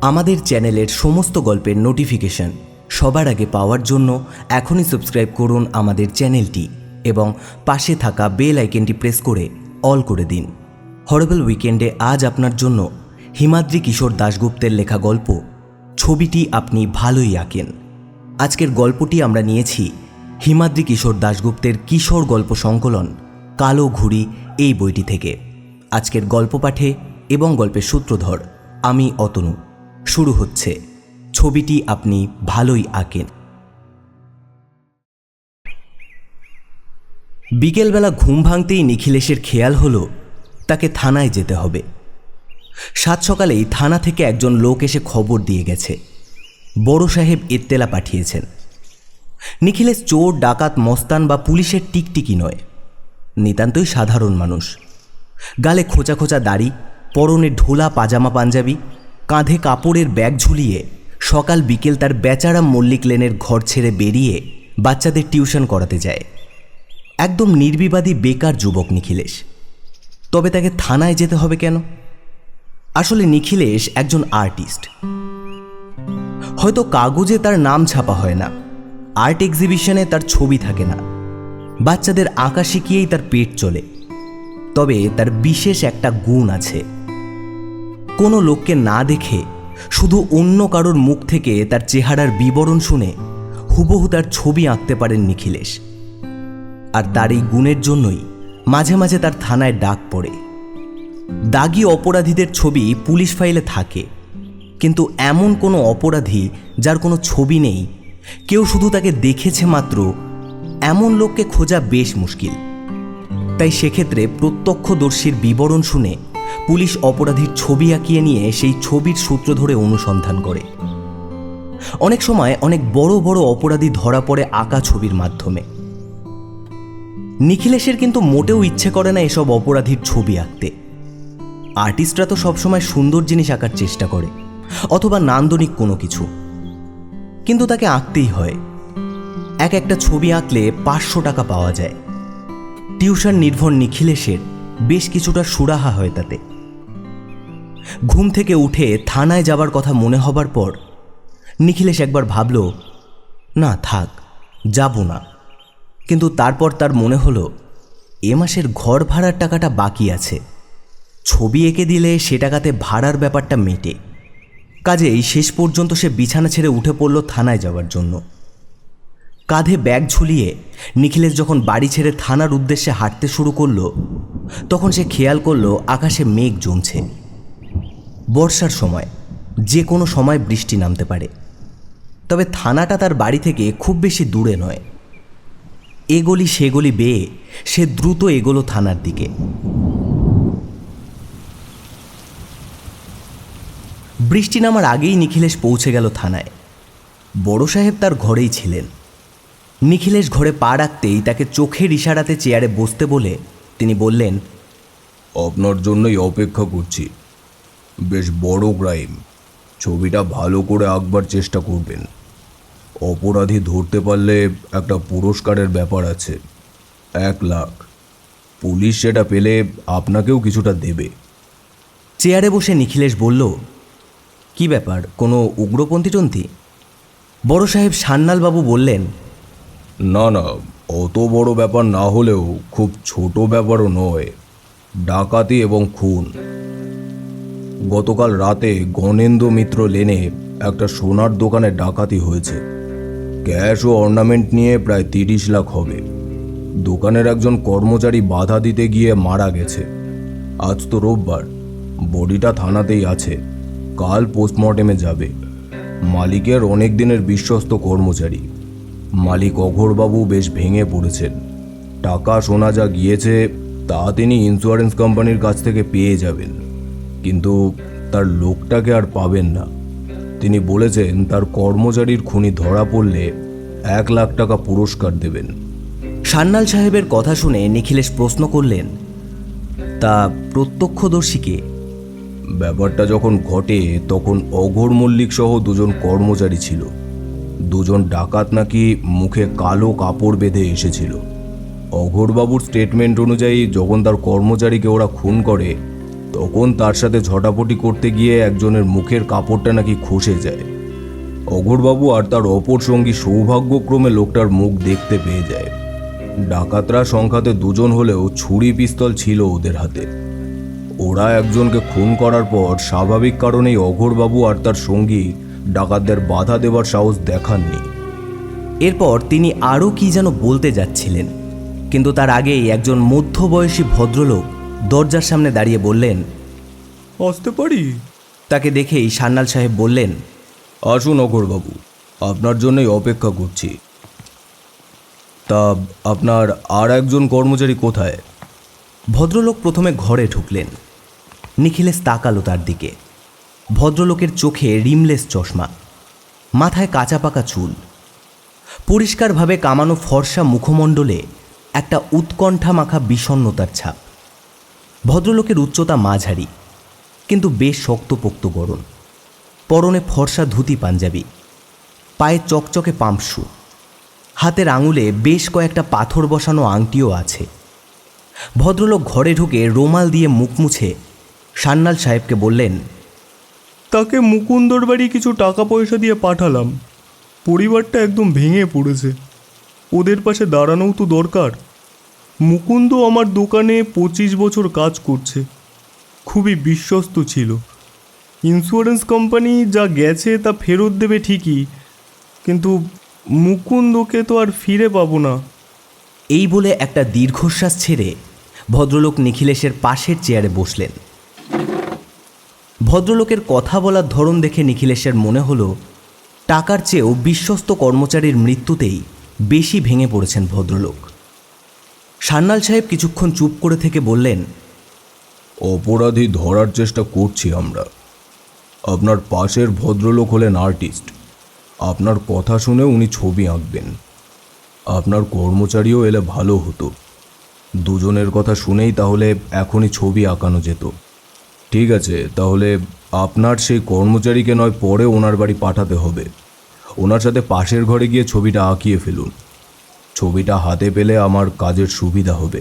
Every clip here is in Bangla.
আমাদের চ্যানেলের সমস্ত গল্পের নোটিফিকেশন সবার আগে পাওয়ার জন্য এখনই সাবস্ক্রাইব করুন আমাদের চ্যানেলটি এবং পাশে থাকা বেল আইকনটি প্রেস করে অল করে দিন। হরেবল উইকেন্ডে আজ আপনার জন্য হিমাদ্রি কিশোর দাশগুপ্তের লেখা গল্প ছবিটি আপনি ভালোই আঁকেন। আজকের গল্পটি আমরা নিয়েছি হিমাদ্রি কিশোর দাশগুপ্তের কিশোর গল্প সংকলন কালো ঘুড়ি এই বইটি থেকে। আজকের গল্প পাঠে এবং গল্পের সূত্রধর আমি অতনু। শুরু হচ্ছে। ছবিটি আপনি ভালোই আঁকেন। বিকেলবেলা ঘুম ভাঙতেই নিখিলেশের খেয়াল হলো, তাকে থানায় যেতে হবে। সাত সকালেই থানা থেকে একজন লোক এসে খবর দিয়ে গেছে। বড় সাহেব এত্তেলা পাঠিয়েছেন। নিখিলেশ চোর, ডাকাত, মস্তান বা পুলিশের টিকটিকি নয়। নিতান্তই সাধারণ মানুষ। গালে খোঁচা খোঁচা দাড়ি, পরনে ঢোলা, পাজামা, পাঞ্জাবি কাঁধে কাপড়ের ব্যাগ ঝুলিয়ে সকাল বিকেল তার বেচারাম মল্লিক লেনের ঘর ছেড়ে বেরিয়ে বাচ্চাদের টিউশন করাতে যায়। একদম নির্বিবাদী বেকার যুবক নিখিলেশ। তবে তাকে থানায় যেতে হবে কেন? আসলে নিখিলেশ একজন আর্টিস্ট। হয়তো কাগজে তার নাম ছাপা হয় না, আর্ট এক্সিবিশনে তার ছবি থাকে না, বাচ্চাদের আঁকা শিখিয়েই তার পেট চলে। তবে তার বিশেষ একটা গুণ আছে। কোনো লোককে না দেখে, শুধু অন্য কারোর মুখ থেকে তার চেহারার বিবরণ শুনে হুবহু তার ছবি আঁকতে পারেন নিখিলেশ। আর তার এই গুণের জন্যই মাঝে মাঝে তার থানায় ডাক পড়ে। দাগি অপরাধীদের ছবি পুলিশ ফাইলে থাকে, কিন্তু এমন কোনো অপরাধী যার কোনো ছবি নেই, কেউ শুধু তাকে দেখেছে মাত্র, এমন লোককে খোঁজা বেশ মুশকিল। তাই সেক্ষেত্রে প্রত্যক্ষদর্শীর বিবরণ শুনে পুলিশ অপরাধীর ছবি আঁকিয়ে নিয়ে সেই ছবির সূত্র ধরে অনুসন্ধান করে। অনেক সময় অনেক বড় বড় অপরাধী ধরা পড়ে আঁকা ছবির মাধ্যমে। নিখিলেশের কিন্তু মোটেও ইচ্ছে করে না এসব অপরাধীর ছবি আঁকতে। আর্টিস্টরা তো সবসময় সুন্দর জিনিস আঁকার চেষ্টা করে, অথবা নান্দনিক কোনো কিছু। কিন্তু তাকে আঁকতেই হয়। এক একটা ছবি আঁকলে পাঁচশো টাকা পাওয়া যায়। টিউশন নির্ভর নিখিলেশের বেশ কিছুটা সুরাহা হয় তাতে। ঘুম থেকে উঠে থানায় যাবার কথা মনে হবার পর নিখিলেশ একবার ভাবল, না, থাক, যাব না। কিন্তু তারপর তার মনে হলো, এ মাসের ঘর ভাড়ার টাকাটা বাকি আছে। ছবি এঁকে দিলে সে টাকাতে ভাড়ার ব্যাপারটা মেটে। কাজেই শেষ পর্যন্ত সে বিছানা ছেড়ে উঠে পড়ল থানায় যাওয়ার জন্য। কাঁধে ব্যাগ ঝুলিয়ে নিখিলেশ যখন বাড়ি ছেড়ে থানার উদ্দেশ্যে হাঁটতে শুরু করল, তখন সে খেয়াল করল, আকাশে মেঘ জমছে। বর্ষার সময়, যে কোনো সময় বৃষ্টি নামতে পারে। তবে থানাটা তার বাড়ি থেকে খুব বেশি দূরে নয়। এগলি সেগলি বেয়ে সে দ্রুত এগোলো থানার দিকে। বৃষ্টি নামার আগেই নিখিলেশ পৌঁছে গেল থানায়। বড় সাহেব তার ঘরেই ছিলেন। নিখিলেশ ঘরে পা রাখতেই তাকে চোখের ইশারাতে চেয়ারে বসতে বলে তিনি বললেন, আপনার জন্যই অপেক্ষা করছি। বেশ বড় ক্রাইম ছবিটা ভালো করে আঁকবার চেষ্টা করবেন। অপরাধী ধরতে পারলে একটা পুরস্কারের ব্যাপার আছে। এক লাখ। পুলিশ সেটা পেলে আপনাকেও কিছুটা দেবে। চেয়ারে বসে নিখিলেশ বলল কি ব্যাপার কোনো উগ্রপন্থী টন্থী বড় সাহেব সান্যালবাবু বললেন না না অত বড় ব্যাপার না হলেও খুব ছোট ব্যাপারও নয়। ডাকাতি এবং খুন। গতকাল রাতে গণেন্দ্র মিত্র লেনে একটা সোনার দোকানে ডাকাতি হয়েছে। ক্যাশ ও অর্নামেন্ট নিয়ে প্রায় তিরিশ লাখ হবে। দোকানের একজন কর্মচারী বাধা দিতে গিয়ে মারা গেছে। আজ তো রোববার। বডিটা থানাতেই আছে। কাল পোস্টমর্টেমে যাবে। মালিকের অনেক দিনের বিশ্বস্ত কর্মচারী। মালিক অঘোরবাবু বেশ ভেঙে পড়েছেন। টাকা সোনা যা গিয়েছে, তা তিনি ইন্স্যুরেন্স কোম্পানির কাছ থেকে পেয়ে যাবেন। কিন্তু তার লোকটাকে আর পাবেন না। তিনি বলেছেন তার কর্মচারীর খুনি ধরা পড়লে এক লাখ টাকা পুরস্কার দেবেন। সান্যাল সাহেবের কথা শুনে নিখিলেশ প্রশ্ন করলেন তা প্রত্যক্ষদর্শীকে ব্যাপারটা যখন ঘটে তখন অঘোর মল্লিক সহ দুজন কর্মচারী ছিল। দুজন ডাকাত নাকি মুখে কালো কাপড় বেঁধে এসেছিল। অঘোরবাবুর স্টেটমেন্ট অনুযায়ী যখন তার কর্মচারীকে ওরা খুন করে তখন তার সাথে ঝটাপটি করতে গিয়ে একজনের মুখের কাপড়টা নাকি খসে যায়। অঘোরবাবু আর তার অপর সঙ্গী সৌভাগ্যক্রমে লোকটার মুখ দেখতে পেয়ে যায়। ডাকাতরা সংখ্যাতে দুজন হলেও ছুরি পিস্তল ছিল ওদের হাতে। ওরা একজনকে খুন করার পর স্বাভাবিক কারণেই অঘোরবাবু আর তার সঙ্গী ডাকাতদের বাধা দেওয়ার সাহস দেখাননি। এরপর তিনি আরও কি যেন বলতে যাচ্ছিলেন, কিন্তু তার আগেই একজন মধ্যবয়সী ভদ্রলোক দরজার সামনে দাঁড়িয়ে বললেন আসতে পারি? তাকে দেখেই সান্যাল সাহেব বললেন আসুন অঘোরবাবু আপনার জন্যই অপেক্ষা করছি। তা আপনার আর একজন কর্মচারী কোথায়? ভদ্রলোক প্রথমে ঘরে ঢুকলেন। নিখিলেশ তাকালো তার দিকে। ভদ্রলোকের চোখে রিমলেস চশমা মাথায় কাঁচা পাকা চুল পরিষ্কারভাবে কামানো ফর্সা মুখমণ্ডলে একটা উৎকণ্ঠা মাখা বিষণ্ণতার ছাপ। ভদ্রলোকের উচ্চতা মাঝারি, কিন্তু বেশ শক্তপোক্ত গরম পরনে ফর্সা ধুতি পাঞ্জাবি, পায়ে চকচকে পাম্পশু হাতের আঙুলে বেশ কয়েকটা পাথর বসানো আংটিও আছে। ভদ্রলোক ঘরে ঢুকে রোমাল দিয়ে মুখ মুছে সান্যাল সাহেবকে বললেন, তাকে মুকুন্দর বাড়ি কিছু টাকা পয়সা দিয়ে পাঠালাম। পরিবারটা একদম ভেঙে পড়েছে। ওদের পাশে দাঁড়ানোও তো দরকার। মুকুন্দ আমার দোকানে পঁচিশ বছর কাজ করছে। খুবই বিশ্বস্ত ছিল। ইন্স্যুরেন্স কোম্পানি যা গেছে তা ফেরত দেবে ঠিকই, কিন্তু মুকুন্দকে তো আর ফিরে পাবো না। এই বলে একটা দীর্ঘশ্বাস ছেড়ে ভদ্রলোক নিখিলেশের পাশের চেয়ারে বসলেন। ভদ্রলোকের কথা বলার ধরন দেখে নিখিলেশের মনে হলো, টাকার চেয়েও বিশ্বস্ত কর্মচারীর মৃত্যুতেই বেশি ভেঙে পড়েছেন ভদ্রলোক। সান্যাল সাহেব কিছুক্ষণ চুপ করে থেকে বললেন, অপরাধী ধরার চেষ্টা করছি আমরা। আপনার পাশের ভদ্রলোক হলেন আর্টিস্ট। আপনার কথা শুনে উনি ছবি আঁকবেন। আপনার কর্মচারীও এলে ভালো হতো। দুজনের কথা শুনেই তাহলে এখনই ছবি আঁকানো যেত। ঠিক আছে, তাহলে আপনার সেই কর্মচারীকে নয়, পরে ওনার বাড়ি পাঠাতে হবে। ওনার সাথে পাশের ঘরে গিয়ে ছবিটা আঁকিয়ে ফেলুন। ছবিটা হাতে পেলে আমার কাজের সুবিধা হবে।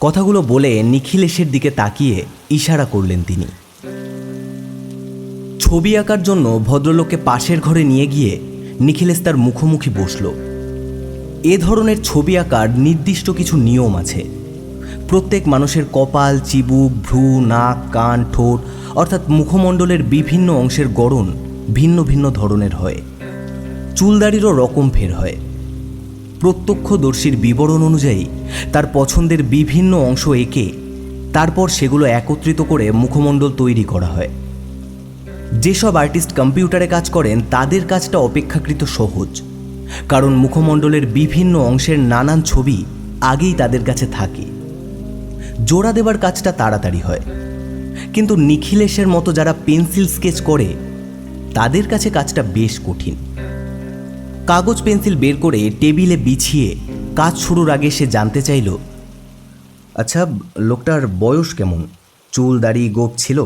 কথাগুলো বলে নিখিলেশের দিকে তাকিয়ে ইশারা করলেন তিনি। ছবি আঁকার জন্য ভদ্রলোককে পাশের ঘরে নিয়ে গিয়ে নিখিলেশ তার মুখোমুখি বসল। এ ধরনের ছবি আঁকার নির্দিষ্ট কিছু নিয়ম আছে। প্রত্যেক মানুষের কপাল, চিবুক, ভ্রু, নাক, কান, ঠোঁট, অর্থাৎ মুখমণ্ডলের বিভিন্ন অংশের গড়ন ভিন্ন ভিন্ন ধরনের হয়। চুলদাড়িরও রকম ফের হয়। প্রত্যক্ষদর্শীর বিবরণ অনুযায়ী, তার পছন্দের বিভিন্ন অংশ এঁকে, তারপর সেগুলো একত্রিত করে মুখমণ্ডল তৈরি করা হয়। যেসব আর্টিস্ট কম্পিউটারে কাজ করেন, তাদের কাজটা অপেক্ষাকৃত সহজ, কারণ মুখমণ্ডলের বিভিন্ন অংশের নানান ছবি আগেই তাদের কাছে থাকে। জোড়া দেবার কাজটা তাড়াতাড়ি হয়। কিন্তু নিখিলেশের মতো যারা পেন্সিল স্কেচ করে, তাদের কাছে কাজটা বেশ কঠিন। কাগজ পেন্সিল বের করে টেবিলে বিছিয়ে কাজ শুরুর আগে সে জানতে চাইল আচ্ছা লোকটার বয়স কেমন? চুল, দাড়ি, গোপ ছিল?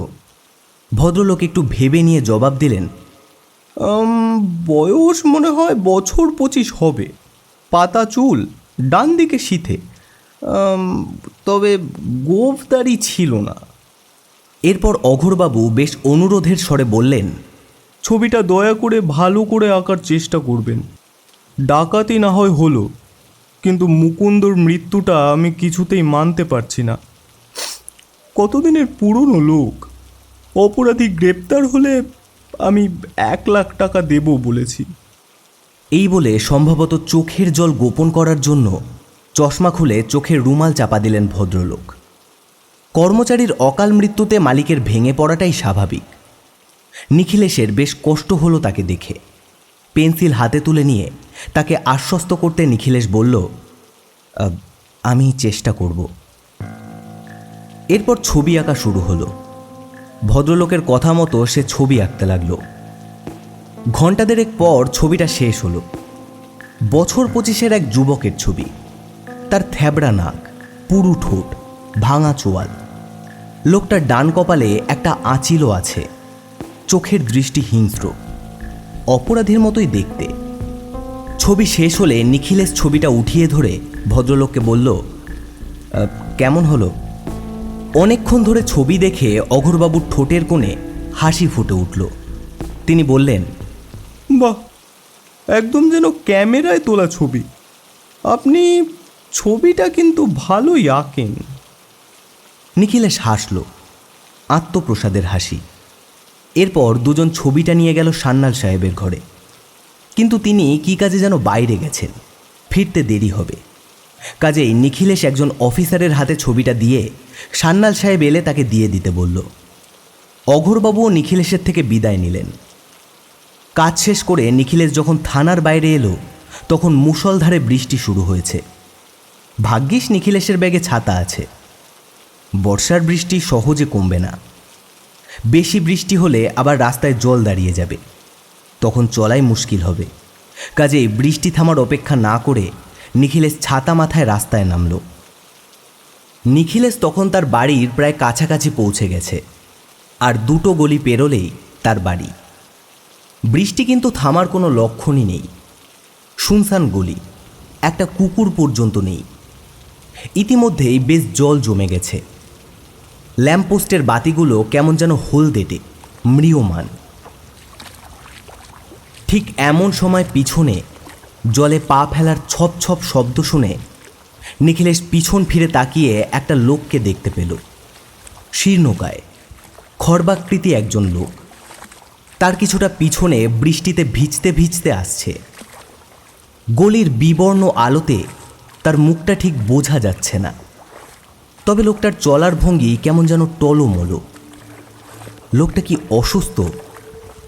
ভদ্রলোক একটু ভেবে নিয়ে জবাব দিলেন বয়স মনে হয় বছর পঁচিশ হবে। পাতা চুল, ডান দিকে শীতে। তবে গোফদারি ছিল না। এরপর অঘোরবাবু বেশ অনুরোধের স্বরে বললেন ছবিটা দয়া করে ভালো করে আঁকার চেষ্টা করবেন। ডাকাতি না হয় হলো, কিন্তু মুকুন্দর মৃত্যুটা আমি কিছুতেই মানতে পারছি না। কতদিনের পুরনো লোক? অপরাধী গ্রেপ্তার হলে আমি এক লাখ টাকা দেব বলেছি। এই বলে সম্ভবত চোখের জল গোপন করার জন্য চশমা খুলে চোখের রুমাল চাপা দিলেন ভদ্রলোক। কর্মচারীর অকাল মৃত্যুতে মালিকের ভেঙে পড়াটাই স্বাভাবিক। নিখিলেশের বেশ কষ্ট হলো তাকে দেখে। পেন্সিল হাতে তুলে নিয়ে তাকে আশ্বস্ত করতে নিখিলেশ বলল আমি চেষ্টা করব। এরপর ছবি আঁকা শুরু হলো। ভদ্রলোকের কথা মতো সে ছবি আঁকতে লাগল। ঘণ্টা দেড়েক পর ছবিটা শেষ হলো। বছর পঁচিশের এক যুবকের ছবি। তার থ্যাবড়া নাক, পুরু ঠোঁট, ভাঙা চোয়াল। লোকটার ডান কপালে একটা আঁচিলও আছে। চোখের দৃষ্টি হিংস্র। অপরাধীর মতোই দেখতে। ছবি শেষ হলে নিখিলেশ ছবিটা উঠিয়ে ধরে ভদ্রলোককে বলল কেমন হলো? অনেকক্ষণ ধরে ছবি দেখে অঘোরবাবুর ঠোঁটের কোণে হাসি ফুটে উঠল। তিনি বললেন বাহ একদম যেন ক্যামেরায় তোলা ছবি। আপনি ছবিটা কিন্তু ভালোই আঁকেন। নিখিলেশ হাসল আত্মপ্রসাদের হাসি। এরপর দুজন ছবিটা নিয়ে গেল সান্যাল সাহেবের ঘরে। কিন্তু তিনি কি কাজে যেন বাইরে গেছেন? ফিরতে দেরি হবে। কাজেই নিখিলেশ একজন অফিসারের হাতে ছবিটা দিয়ে সান্যাল সাহেব এলে তাকে দিয়ে দিতে বলল। অঘোরবাবুও নিখিলেশের থেকে বিদায় নিলেন। কাজ শেষ করে নিখিলেশ যখন থানার বাইরে এলো, তখন মুষলধারে বৃষ্টি শুরু হয়েছে। ভাগ্যিস নিখিলেশের ব্যাগে ছাতা আছে। বর্ষার বৃষ্টি সহজে কমবে না। বেশি বৃষ্টি হলে আবার রাস্তায় জল দাঁড়িয়ে যাবে। তখন চলাই মুশকিল হবে। কাজেই বৃষ্টি থামার অপেক্ষা না করে নিখিলেশ ছাতা মাথায় রাস্তায় নামল। নিখিলেশ তখন তার বাড়ির প্রায় কাছাকাছি পৌঁছে গেছে। আর দুটো গলি পেরোলেই তার বাড়ি। বৃষ্টি কিন্তু থামার কোনো লক্ষণই নেই। শুনশান গলি, একটা কুকুর পর্যন্ত নেই। ইতিমধ্যেই বেশ জল জমে গেছে। ল্যাম্পপোস্টের বাতিগুলো কেমন যেন হলদেটে, ম্রিয়মান। ঠিক এমন সময় পিছনে জলে পা ফেলার ছপ ছপ শব্দ শুনে নিখিলেশ পিছন ফিরে তাকিয়ে একটা লোককে দেখতে পেল। শীর্ণকায় খর্বাকৃতি একজন লোক। তার কিছুটা পিছনে বৃষ্টিতে ভিজতে ভিজতে আসছে। গলির বিবর্ণ আলোতে তার মুখটা ঠিক বোঝা যাচ্ছে না। তবে লোকটার চলার ভঙ্গি কেমন যেন টলোমলো। লোকটা কি অসুস্থ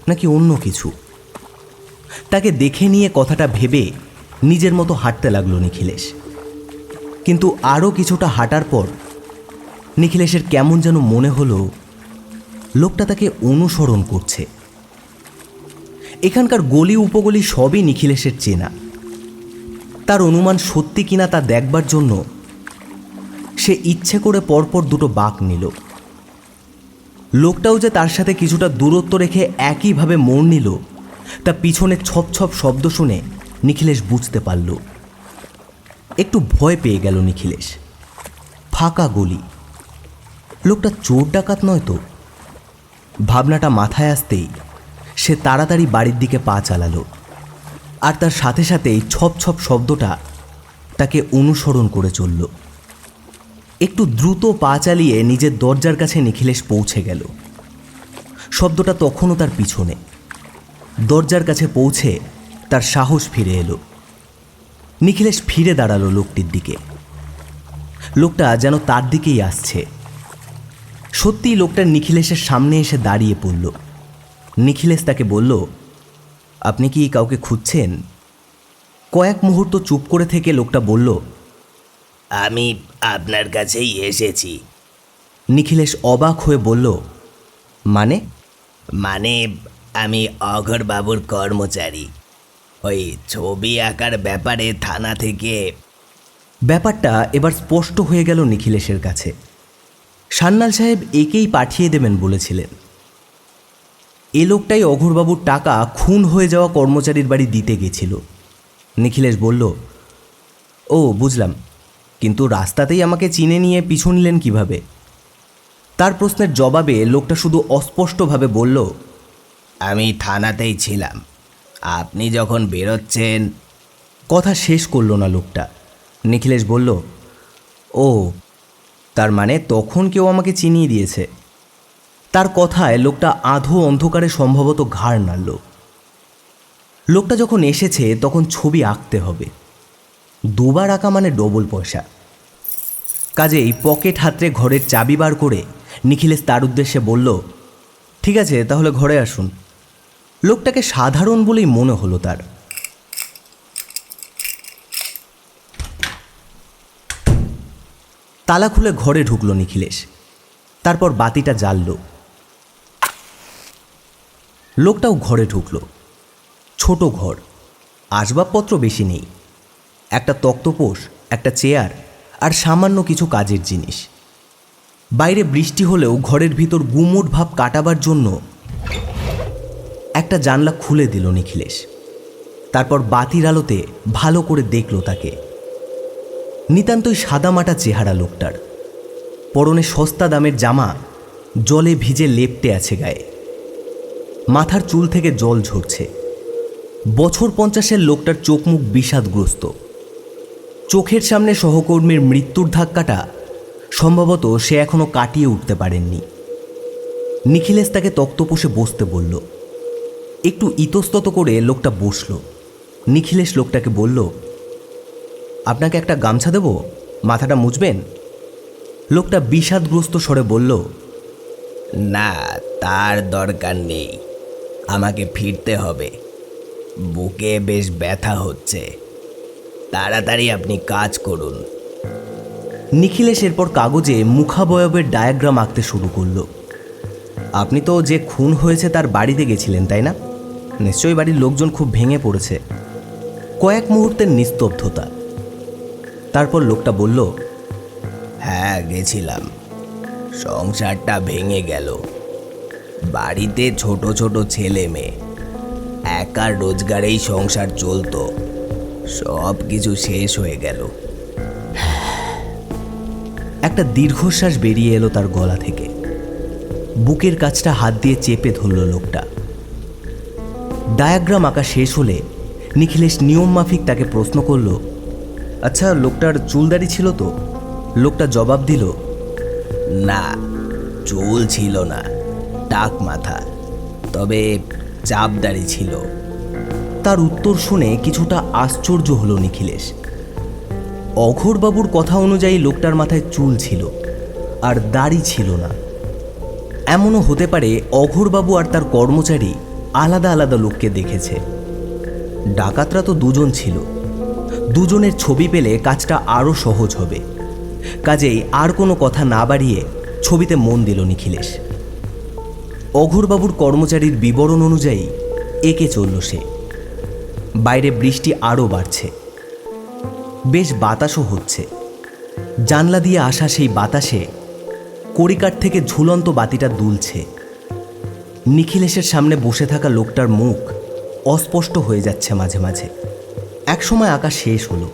নাকি অন্য কিছু? তাকে দেখে নিয়ে কথাটা ভেবে নিজের মতো হাঁটতে লাগল নিখিলেশ। কিন্তু আরও কিছুটা হাঁটার পর নিখিলেশের কেমন যেন মনে হলো লোকটা তাকে অনুসরণ করছে। এখানকার গলি উপগলি সবই নিখিলেশের চেনা। তার অনুমান সত্যি কিনা তা দেখবার জন্য সে ইচ্ছে করে পরপর দুটো বাঁক নিল। লোকটাও যে তার সাথে কিছুটা দূরত্ব রেখে একইভাবে মোড় নিল, তা পিছনে ছপ ছপ শব্দ শুনে নিখিলেশ বুঝতে পারল। একটু ভয় পেয়ে গেল নিখিলেশ। ফাঁকা গলি। লোকটা চোর ডাকাত নয় তো? ভাবনাটা মাথায় আসতেই সে তাড়াতাড়ি বাড়ির দিকে পা চালালো আর তার সাথে সাথেই ছপ ছপ শব্দটা তাকে অনুসরণ করে চলল। একটু দ্রুত পা চালিয়ে নিজের দরজার কাছে নিখিলেশ পৌঁছে গেল। শব্দটা তখনও তার পিছনে। দরজার কাছে পৌঁছে তার সাহস ফিরে এলো। নিখিলেশ ফিরে দাঁড়াল লোকটির দিকে। লোকটা যেন তার দিকেই আসছে। সত্যিই লোকটা নিখিলেশের সামনে এসে দাঁড়িয়ে পড়ল। নিখিলেশ তাকে বলল, আপনি কি কাউকে খুঁজছেন? কয়েক মুহূর্ত চুপ করে থেকে লোকটা বলল আমি আপনার কাছেই এসেছি। নিখিলেশ অবাক হয়ে বলল মানে? মানে আমি অঘর বাবুর কর্মচারী। ওই ছবি আঁকার ব্যাপারে থানা থেকে ব্যাপারটা এবার স্পষ্ট হয়ে গেল নিখিলেশের কাছে। সান্যাল সাহেব একেই পাঠিয়ে দেবেন বলেছিলেন। এ লোকটাই অঘরবাবুর টাকা খুন হয়ে যাওয়া কর্মচারীর বাড়ি দিতে গেছিল। নিখিলেশ বলল, ও, বুঝলাম। কিন্তু রাস্তাতেই আমাকে চিনে নিয়ে পিছু নিলেন কীভাবে? তার প্রশ্নের জবাবে লোকটা শুধু অস্পষ্টভাবে বলল, আমি থানাতেই ছিলাম। আপনি যখন বেরোচ্ছেন কথা শেষ করল না লোকটা। নিখিলেশ বলল, ও, তার মানে তখন কেউ আমাকে চিনিয়ে দিয়েছে। তার কথায় লোকটা আধো অন্ধকারে সম্ভবত ঘাড় নাড়ল। লোকটা যখন এসেছে তখন ছবি আঁকতে হবে। দুবার আঁকা মানে ডবল পয়সা। কাজেই পকেট হাতরে ঘরের চাবি বার করে নিখিলেশ তার উদ্দেশ্যে বলল, ঠিক আছে, তাহলে ঘরে আসুন। লোকটাকে সাধারণ বলেই মনে হলো তার। তালা খুলে ঘরে ঢুকলো নিখিলেশ। তারপর বাতিটা জ্বালল। লোকটাও ঘরে ঢুকলো। ছোট ঘর, আসবাবপত্র বেশি নেই। একটা তক্তপোষ, একটা চেয়ার আর সামান্য কিছু কাজের জিনিস। বাইরে বৃষ্টি হলেও ঘরের ভিতর গুমোট ভাব কাটাবার জন্য একটা জানলা খুলে দিল নিখিলেশ। তারপর বাতির আলোতে ভালো করে দেখল তাকে। নিতান্তই সাদামাটা চেহারা লোকটার। পরনে সস্তা দামের জামা, জলে ভিজে লেপটে আছে গায়ে। মাথার চুল থেকে জল ঝরছে। বছর পঞ্চাশের লোকটার চোখ মুখ বিষাদগ্রস্ত। চোখের সামনে সহকর্মীর মৃত্যুর ধাক্কাটা সম্ভবত সে এখনও কাটিয়ে উঠতে পারেননি। নিখিলেশ তাকে তক্তপোষে বসতে বলল। একটু ইতস্তত করে লোকটা বসল। নিখিলেশ লোকটাকে বলল, আপনাকে একটা গামছা দেব? মাথাটা মুছবেন? লোকটা বিষাদগ্রস্ত স্বরে বলল, না, তার দরকার নেই। আমাকে ফিরতে হবে। বুকে বেশ ব্যথা হচ্ছে। তাড়াতাড়ি আপনি কাজ করুন। নিখিলেশ এরপর কাগজে মুখাবয়বের ডায়াগ্রাম আঁকতে শুরু করল। আপনি তো যে খুন হয়েছে তার বাড়িতে গেছিলেন, তাই না? নিশ্চয়ই বাড়ির লোকজন খুব ভেঙে পড়েছে। কয়েক মুহূর্তের নিস্তব্ধতা। তারপর লোকটা বলল হ্যাঁ গেছিলাম। সংসারটা ভেঙে গেল। বাড়িতে ছোট ছোট ছেলে মেয়ে। একা রোজগারেই সংসার চলতো। সব কিছু শেষ হয়ে গেল। একটা দীর্ঘশ্বাস বেরিয়ে এলো তার গলা থেকে। বুকের কাছটা হাত দিয়ে চেপে ধরল লোকটা। ডায়াগ্রাম আঁকা শেষ হলে নিখিলেশ নিয়ম মাফিক তাকে প্রশ্ন করল আচ্ছা লোকটার চুলদারি ছিল তো? লোকটা জবাব দিল, না, চুল ছিল না, টাক মাথা, তবে চাপদারি ছিল। তার উত্তর শুনে কিছুটা আশ্চর্য হলো নিখিলেশ। অঘোরবাবুর কথা অনুযায়ী লোকটার মাথায় চুল ছিল, আর দাড়ি ছিল না। এমনও হতে পারে অঘোরবাবু আর তার কর্মচারী আলাদা আলাদা লোককে দেখেছে। ডাকাতরা তো দুজন ছিল। দুজনের ছবি পেলে কাজটা আরও সহজ হবে। কাজেই আর কোনো কথা না বাড়িয়ে ছবিতে মন দিল নিখিলেশ। অঘোরবাবুর কর্মচারীর বিবরণ অনুযায়ী একে চলল সে। বাইরে বৃষ্টি আরও বাড়ছে। বেশ বাতাসও হচ্ছে। জানলা দিয়ে আসা সেই বাতাসে কড়িকাঠ থেকে ঝুলন্ত বাতিটা দুলছে। নিখিলেশের সামনে বসে থাকা লোকটার মুখ অস্পষ্ট হয়ে যাচ্ছে মাঝে মাঝে। একসময় আঁকা শেষ হলো।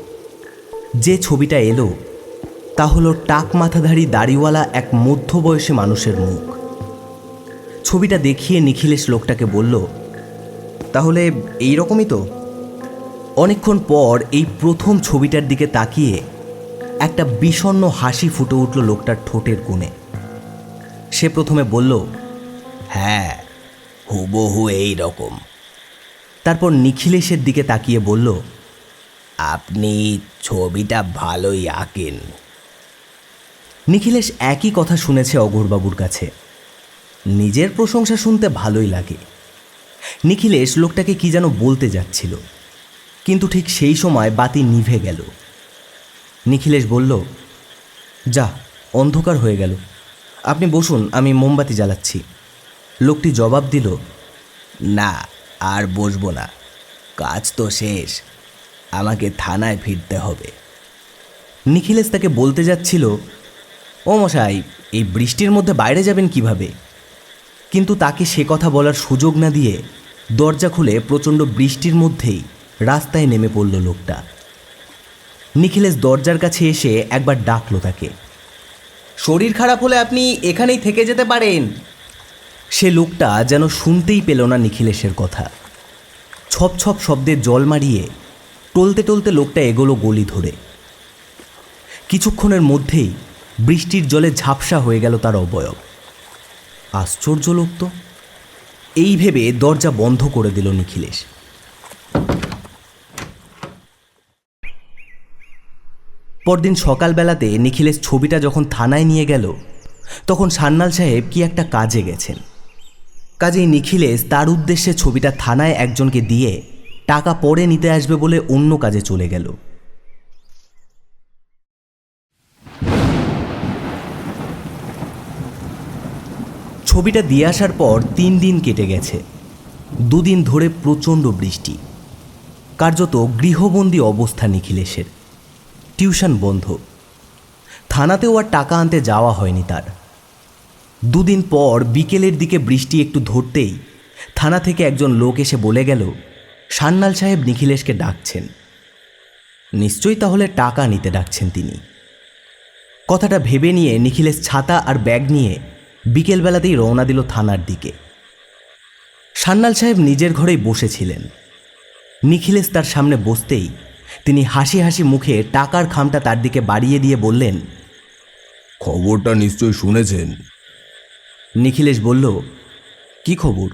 যে ছবিটা এলো, তা হলো টাক মাথাধারী দাড়িওয়ালা এক মধ্যবয়সী মানুষের মুখ। ছবিটা দেখিয়ে নিখিলেশ লোকটাকে বলল, তাহলে এই রকমই তো। অনেকক্ষণ পর এই প্রথম ছবিটার দিকে তাকিয়ে একটা বিষণ্ণ হাসি ফুটে উঠল লোকটার ঠোঁটের কোণে। সে প্রথমে বলল হ্যাঁ হুবহু এই রকম। তারপর নিখিলেশের দিকে তাকিয়ে বলল, আপনি ছবিটা ভালোই আঁকেন। নিখিলেশ একই কথা শুনেছে অঘোরবাবুর কাছে। নিজের প্রশংসা শুনতে ভালোই লাগে। নিখিলেশ লোকটাকে কি যেন বলতে যাচ্ছিল। কিন্তু ঠিক সেই সময় বাতি নিভে গেল। নিখিলেশ বলল, যা, অন্ধকার হয়ে গেল। আপনি বসুন, আমি মোমবাতি জ্বালাচ্ছি। লোকটি জবাব দিল, না, আর বসবো না। কাজ তো শেষ। আমাকে থানায় ফিরতে হবে। নিখিলেশ তাকে বলতে যাচ্ছিল, ও মশাই, এই বৃষ্টির মধ্যে বাইরে যাবেন কীভাবে? কিন্তু তাকে সে কথা বলার সুযোগ না দিয়ে দরজা খুলে প্রচণ্ড বৃষ্টির মধ্যেই রাস্তায় নেমে পড়ল লোকটা। নিখিলেশ দরজার কাছে এসে একবার ডাকলো তাকে। শরীর খারাপ হলে আপনি এখানেই থেকে যেতে পারেন। সে লোকটা যেন শুনতেই পেল না নিখিলেশের কথা। ছপ ছপ শব্দে জল মারিয়ে টলতে টলতে লোকটা এগোলো গলি ধরে। কিছুক্ষণের মধ্যেই বৃষ্টির জলে ঝাপসা হয়ে গেল তার অবয়ব। আশ্চর্য লোক তো। এই ভেবে দরজা বন্ধ করে দিল নিখিলেশ। পরদিন সকালবেলাতে নিখিলেশ ছবিটা যখন থানায় নিয়ে গেল, তখন সান্নাল সাহেব কি একটা কাজে গেছেন। কাজেই নিখিলেশ তার উদ্দেশ্যে ছবিটা থানায় একজনকে দিয়ে টাকা পরে নিতে আসবে বলে অন্য কাজে চলে গেল। ছবিটা দিয়ে আসার পর তিন দিন কেটে গেছে। দুদিন ধরে প্রচণ্ড বৃষ্টি। কার্যত গৃহবন্দী অবস্থা নিখিলেশের। টিউশন বন্ধ। থানাতেও আর টাকা আনতে যাওয়া হয়নি তার। দুদিন পর বিকেলের দিকে বৃষ্টি একটু ধরতেই থানা থেকে একজন লোক এসে বলে গেল সান্নাল সাহেব নিখিলেশকে ডাকছেন। নিশ্চয়ই তাহলে টাকা নিতে ডাকছেন তিনি। কথাটা ভেবে নিয়ে নিখিলেশ ছাতা আর ব্যাগ নিয়ে বিকেলবেলাতেই রওনা দিল থানার দিকে। সান্যাল সাহেব নিজের ঘরেই বসেছিলেন। নিখিলেশ তার সামনে বসতেই তিনি হাসি হাসি মুখে টাকার খামটা তার দিকে বাড়িয়ে দিয়ে বললেন খবরটা নিশ্চয়ই শুনেছেন। নিখিলেশ বলল কি খবর?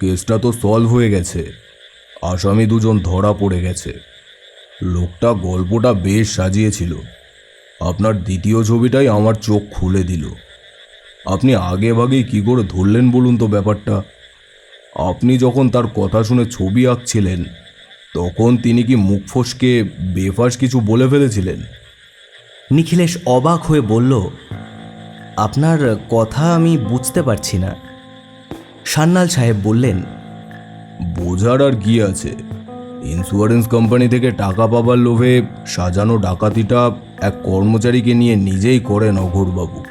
কেসটা তো সলভ হয়ে গেছে। আসামি দুজন ধরা পড়ে গেছে। লোকটা গল্পটা বেশ সাজিয়েছিল। আপনার দ্বিতীয় ছবিটাই আমার চোখ খুলে দিল। আপনি আগে ভাগেই কী করে ধরলেন বলুন তো ব্যাপারটা? আপনি যখন তার কথা শুনে ছবি আঁকছিলেন তখন তিনি কি মুখ ফসকে বেফাস কিছু বলে ফেলেছিলেন? নিখিলেশ অবাক হয়ে বলল আপনার কথা আমি বুঝতে পারছি না। সান্যাল সাহেব বললেন বোঝার আর কি আছে? ইন্স্যুরেন্স কোম্পানি থেকে টাকা পাবার লোভে সাজানো ডাকাতিটা এক কর্মচারীকে নিয়ে নিজেই করেন অঘোরবাবু।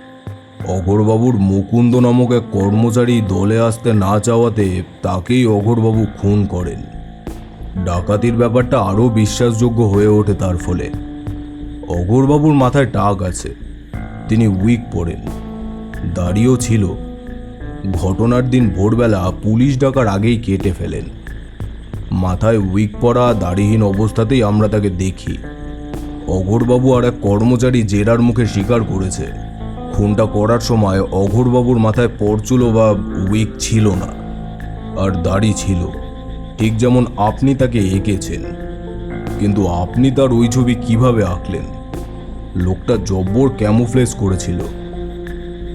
অঘোরবাবুর মুকুন্দ নামক এক কর্মচারী দলে আসতে না চাওয়াতে তাকেই অঘোরবাবু খুন করেন। ডাকাতির ব্যাপারটা আরও বিশ্বাসযোগ্য হয়ে ওঠে তার ফলে। অঘোরবাবুর মাথায় টাক আছে। তিনি উইক পড়েন। দাড়িও ছিল। ঘটনার দিন ভোরবেলা পুলিশ ডাকার আগেই কেটে ফেলেন। মাথায় উইক পরা, দাড়িহীন অবস্থাতেই আমরা তাকে দেখি। অঘোরবাবু আর এক কর্মচারী জেরার মুখে স্বীকার করেছে। খুনটা করার সময় অঘোরবাবুর মাথায় পরচুলো বা উইক ছিল না, আর দাড়ি ছিল। ঠিক যেমন আপনি তাকে এঁকেছেন। কিন্তু আপনি তার ওই ছবি কীভাবে আঁকলেন? লোকটা জব্বর ক্যামোফ্লেজ করেছিল।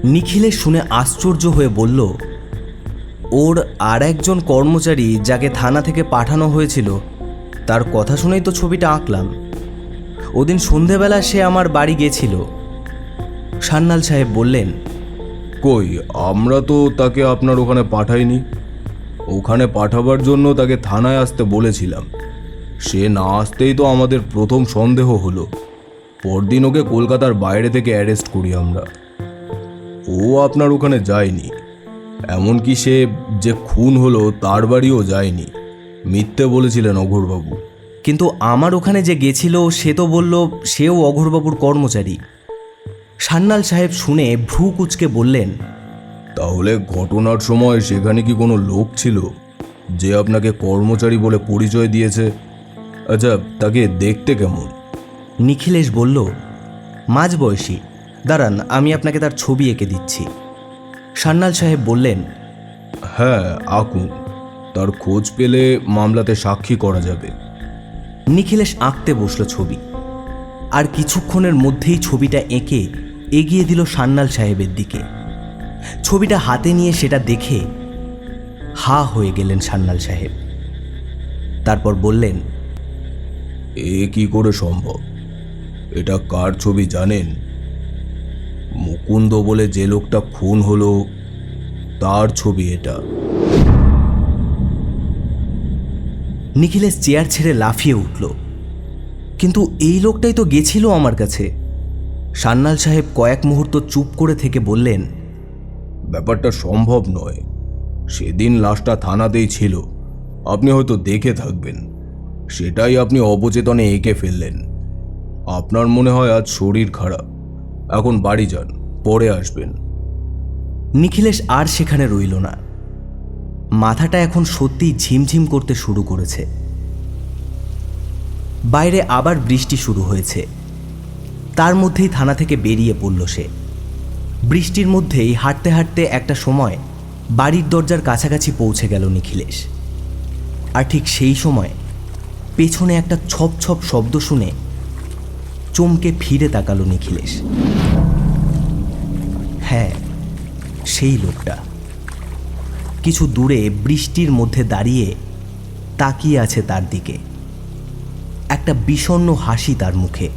নিখিলে শুনে আশ্চর্য হয়ে বলল ওর আর একজন কর্মচারী যাকে থানা থেকে পাঠানো হয়েছিল তার কথা শুনেই তো ছবিটা আঁকলাম। ওদিন সন্ধেবেলা সে আমার বাড়ি গেছিল। সান্যাল সাহেব বললেন কই আমরা তো তাকে আপনার ওখানে পাঠাইনি। ওখানে পাঠাবার জন্য তাকে থানায় আসতে বলেছিলাম। সে না আসতেই তো আমাদের প্রথম সন্দেহ হলো। পরদিন ওকে কলকাতার বাইরে থেকে অ্যারেস্ট করি আমরা। ও আপনার ওখানে যায়নি। এমনকি সে যে খুন হলো তার বাড়িও যায়নি। মিথ্যে বলেছিলেন অঘোরবাবু। কিন্তু আমার ওখানে যে গেছিল, সে তো বলল সেও অঘোরবাবুর কর্মচারী। সান্যাল সাহেব শুনে ভ্রু কুচকে বললেন তাহলে ঘটনার সময় সেখানে কি কোনো লোক ছিল? যে আপনাকে কর্মচারী বলে পরিচয় দিয়েছে? আচ্ছা তাকে দেখতে কেমন? নিখিলেশ বলল মাঝবয়সী দাঁড়ান আমি আপনাকে তার ছবি এঁকে দিচ্ছি। সান্যাল সাহেব বললেন হ্যাঁ আকুন। তার খোঁজ পেলে মামলাতে সাক্ষী করা যাবে। নিখিলেশ আঁকতে বসল ছবি। আর কিছুক্ষণের মধ্যেই ছবিটা এঁকে এগিয়ে দিল সান্যাল সাহেবের দিকে। ছবিটা হাতে নিয়ে সেটা দেখে হা হয়ে গেলেন সান্যাল সাহেব। তারপর বললেন এ কি করে সম্ভব? এটা কার ছবি জানেন? মুকুন্দ বলে যে লোকটা খুন হলো তার ছবি এটা। নিখিলেশ চেয়ার ছেড়ে লাফিয়ে উঠল। কিন্তু এই লোকটাই তো গেছিল আমার কাছে। সান্যাল সাহেব কয়েক মুহূর্ত চুপ করে থেকে বললেন ব্যাপারটা সম্ভব নয়। সেদিন লাশটা থানাতেই ছিল। আপনি হয়তো দেখে থাকবেন। সেটাই আপনি অবচেতনে এঁকে ফেললেন। আপনার মনে হয় আজ শরীর খারাপ। এখন বাড়ি যান, পরে আসবেন। নিখিলেশ আর সেখানে রইল না। মাথাটা এখন সত্যিই ঝিমঝিম করতে শুরু করেছে। বাইরে আবার বৃষ্টি শুরু হয়েছে। তার মধ্যেই থানা থেকে বেরিয়ে পড়ল সে। বৃষ্টির মধ্যেই হাঁটতে হাঁটতে একটা সময় বাড়ির দরজার কাছাকাছি পৌঁছে গেল নিখিলেশ। আর ঠিক সেই সময় পেছনে একটা ছপ ছপ শব্দ শুনে চমকে ফিরে তাকালো নিখিলেশ। হ্যাঁ সেই লোকটা। কিছু দূরে বৃষ্টির মধ্যে দাঁড়িয়ে তাকিয়ে আছে তার দিকে। একটা বিষণ্ণ হাসি তার মুখে।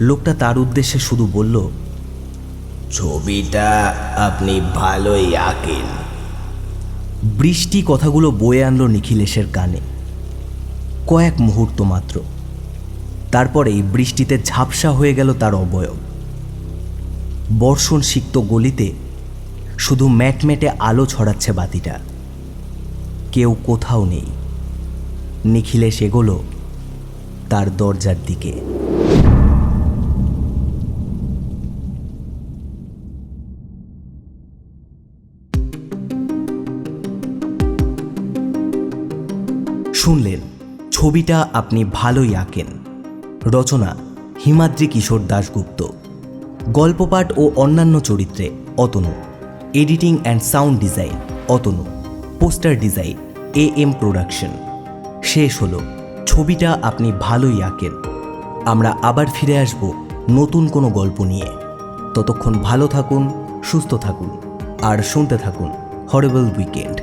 লোকটা তার উদ্দেশ্যে শুধু বলল ছবিটা আপনি ভালোই আঁকেন। বৃষ্টি কথাগুলো বয়ে আনলো নিখিলেশের কানে। কয়েক মুহূর্ত মাত্র। তারপরেই বৃষ্টিতে ঝাপসা হয়ে গেল তার অবয়ব। বর্ষণ সিক্ত গলিতে শুধু ম্যাটমেটে আলো ছড়াচ্ছে বাতিটা। কেউ কোথাও নেই। নিখিলেশ এগোলো তার দরজার দিকে। শুনলেন, ছবিটা আপনি ভালোই আঁকেন। রচনা, হিমাদ্রি কিশোর দাশগুপ্ত। গল্পপাঠ ও অন্যান্য চরিত্রে Atanu. Editing and sound design, Atanu. Poster design, A M production. শেষ হলো, ছবিটা আপনি ভালোই আঁকেন। আমরা আবার ফিরে আসব নতুন কোনো গল্প নিয়ে। ততক্ষণ ভালো থাকুন, সুস্থ থাকুন, আর শুনতে থাকুন হরেবল উইকেন্ড